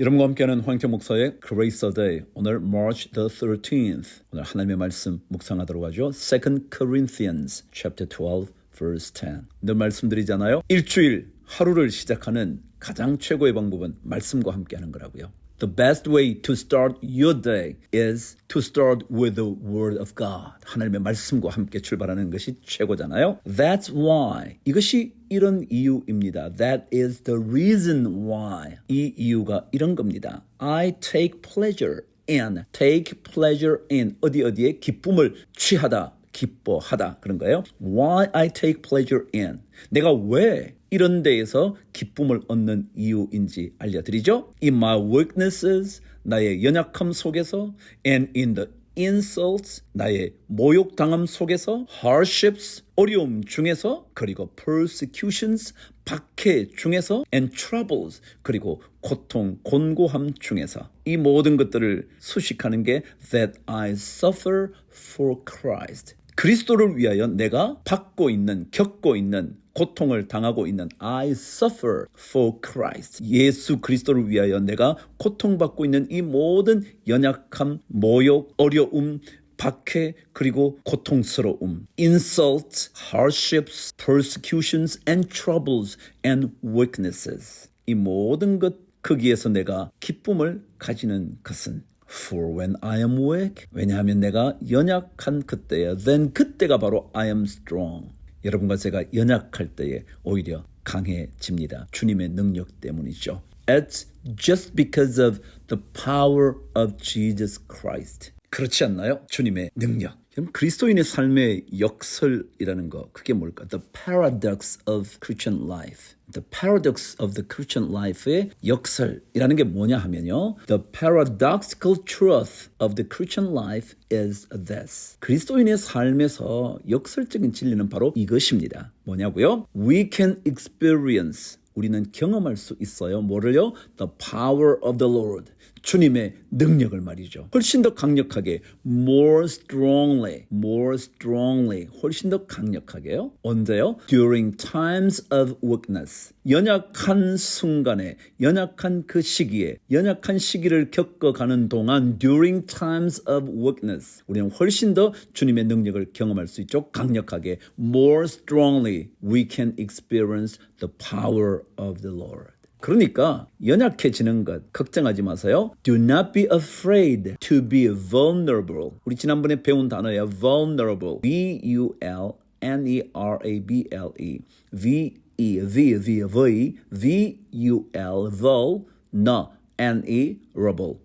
여러분과 함께하는 황태 목사의 Grace a Day 오늘 March the 13th 오늘 하나님의 말씀 묵상하도록 하죠. 2 Corinthians chapter 12 verse 10. 늘 말씀드리잖아요. 일주일 하루를 시작하는 가장 최고의 방법은 말씀과 함께하는 거라고요. The best way to start your day is to start with the Word of God. 하나님의 말씀과 함께 출발하는 것이 최고잖아요. That's why. 이것이 이런 이유입니다. That is the reason why. 이 이유가 이런 겁니다. I take pleasure in. Take pleasure in. 어디 어디에 기쁨을 취하다. 기뻐하다 그런 거예요. Why I take pleasure in. 내가 왜 이런 데에서 기쁨을 얻는 이유인지 알려드리죠. In my weaknesses, 나의 연약함 속에서, and in the insults, 나의 모욕당함 속에서, hardships, 어려움 중에서, 그리고 persecutions, 박해 중에서, and troubles, 그리고 고통, 곤고함 중에서 이 모든 것들을 수식하는 게 that I suffer for Christ. 그리스도를 위하여 내가 받고 있는, 겪고 있는 고통을 당하고 있는 I suffer for Christ. 예수 그리스도를 위하여 내가 고통받고 있는 이 모든 연약함, 모욕, 어려움, 박해 그리고 고통스러움, insults, hardships, persecutions and troubles and weaknesses. 이 모든 것 거기에서 내가 기쁨을 가지는 것은 For when I am weak, 왜냐하면 내가 연약한 그때에, then 그때가 바로 I am strong. 여러분과 제가 연약할 때에 오히려 강해집니다. 주님의 능력 때문이죠. It's just because of the power of Jesus Christ. 그렇지 않나요? 주님의 능력. 그럼 그리스도인의 삶의 역설이라는 거 그게 뭘까? The paradox of Christian life. The paradox of the Christian life의 역설이라는 게 뭐냐 하면요. The paradoxical truth of the Christian life is this. 그리스도인의 삶에서 역설적인 진리는 바로 이것입니다. 뭐냐고요? We can experience 우리는 경험할 수 있어요. 뭐를요? The power of the Lord. 주님의 능력을 말이죠. 훨씬 더 강력하게, more strongly, more strongly, 훨씬 더 강력하게요. 언제요? During times of weakness. 연약한 순간에, 연약한 그 시기에, 연약한 시기를 겪어가는 동안 during times of weakness. 우리는 훨씬 더 주님의 능력을 경험할 수 있죠. 강력하게, more strongly, we can experience the power of the Lord. 그러니까 연약해지는 것 걱정하지 마세요. Do not be afraid to be vulnerable. 우리 지난번에 배운 단어예요. vulnerable. V U L N E R A B L E. V E V V V V U L vol no N E rebel.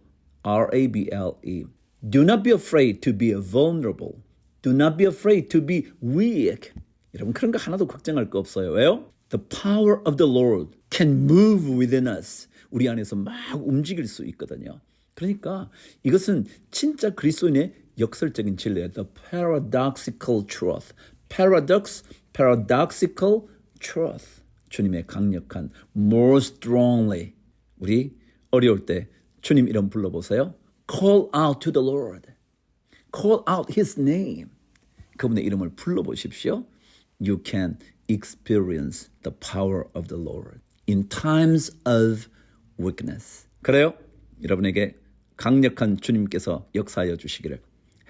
R A B L E. Do not be afraid to be vulnerable. Do not be afraid to be weak. 여러분 그런 거 하나도 걱정할 거 없어요. 왜요? The power of the Lord can move within us. 우리 안에서 막 움직일 수 있거든요. 그러니까 이것은 진짜 그리스도인의 역설적인 진리예요. The paradoxical truth. Paradox, paradoxical truth. 주님의 강력한 more strongly. 우리 어려울 때 주님 이름 불러보세요. Call out to the Lord. Call out His name. 그분의 이름을 불러보십시오. You can experience the power of the Lord in times of weakness. 그래요? 여러분에게 강력한 주님께서 역사하여 주시기를.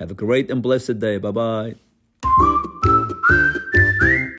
Have a great and blessed day. Bye bye.